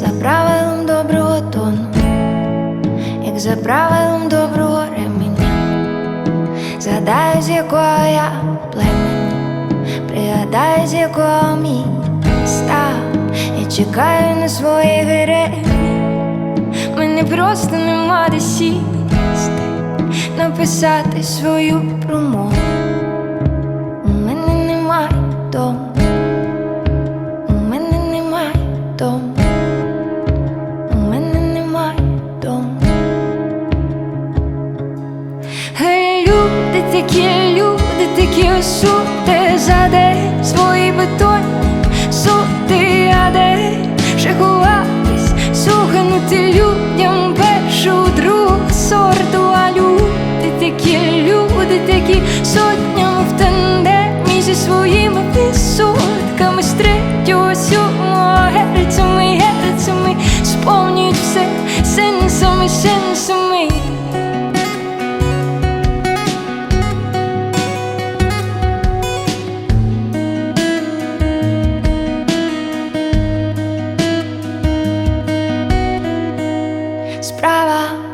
за правилом доброго тону, як за правилом доброго ременя, згадаю, з якого я племені, пригадаю, з якого мій став, я чекаю на своїх герей. Мене просто нема де сісти, написати свою промову. Такі, люди такі осуди за день свої бетонні суди, а де ще ховатись, суханути людям першу другу сорту, а люди такі, люди такі сотнями в тандемі зі своїми відсотками з третього сьомого герцями, герцями сповнюють все сенсами, сенсами. справа.